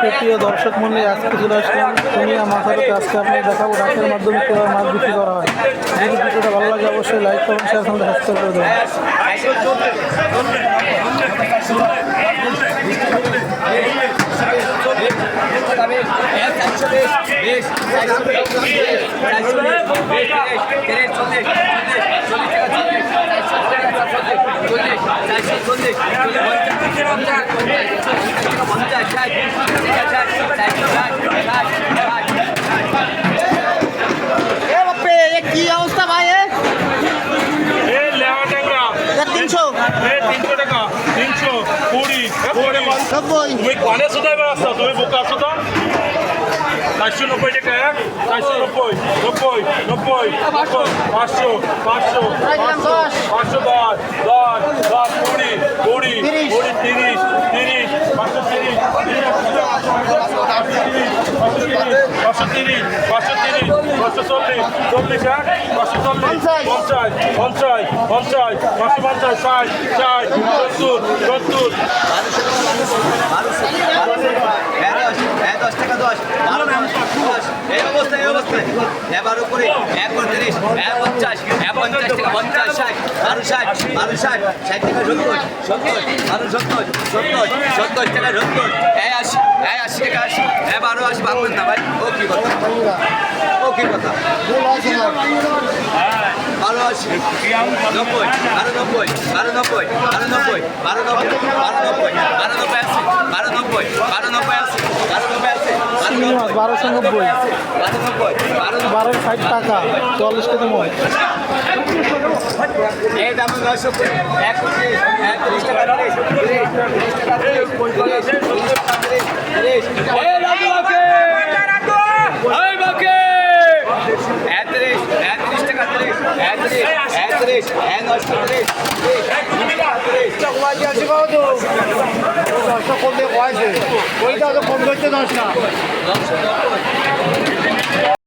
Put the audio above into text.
সুপ্রিয় দর্শক মন্ডলী আজকে চলে আসলাম সোনিয়া আড়তে আজকে আপনি দেখাবো রাতের মাধ্যমে কীভাবে মাছ বিক্রি করা হয় যদি ভিডিওটা ভালো লাগে অবশ্যই লাইক করুন শেয়ার করুন সাবস্ক্রাইব করে দেবেন এ বাপরে এ কি অবস্থা ভাই তিনশো। তিনশো টাকা তিনশো কুড়ি তুমি কানে শুধাই বেড়াচ্ছ তুমি বোকা শুধা চারশো নব্বই টাকা এক। চারশো নব্বই নব্বই নব্বই নব্বই পাঁচশো পাঁচশো পাঁচশো পাঁচশো দশ দশ দশ কুড়ি কুড়ি তিরিশ। কুড়ি তিরিশ তিরিশ পাঁচশো তিরিশ পাঁচশো তিরিশ পাঁচশো তিরিশ পাঁচশো তিরিশ পাঁচশো চল্লিশ চল্লিশ এক পাঁচশো চল্লিশ পঞ্চাশ পঞ্চাশ পঞ্চাশ পাঁচশো পঞ্চাশ ষাট ষাট সত্তর সত্তর দশ টাকা দশ দশ এই অবস্থায় উপরে এক পঁয়ত্রিশ এক পঞ্চাশ এক পঞ্চাশ ষাট বারো ষাট বারো ষাট ষাট টাকা সত্তর সত্তর বারো সত্তর সত্তর সত্তর টাকা সত্তর আশি এই আশি টাকা আশি ও কি কথা ও কি কথা বারো আশি নব্বই বারো নব্বই বারো নব্বই বারো নব্বই বারো নব্বই বারো নব্বই বারো নব্বই আছে বারো নব্বই বারো নব্বই আছে বারো নব্বই আছে বারো চিংড়ি মাছ বারোশো নব্বই বারো নব্বই বারো বারো ষাট টাকা চল্লিশ কেজি মন এই দাম নয়শো এক কোটি এক তিরিশ টাকা É três, é três, é nós três. É Çok acı o oldu. Çok Só com O yüzden komik oldu. Çok komik oldu.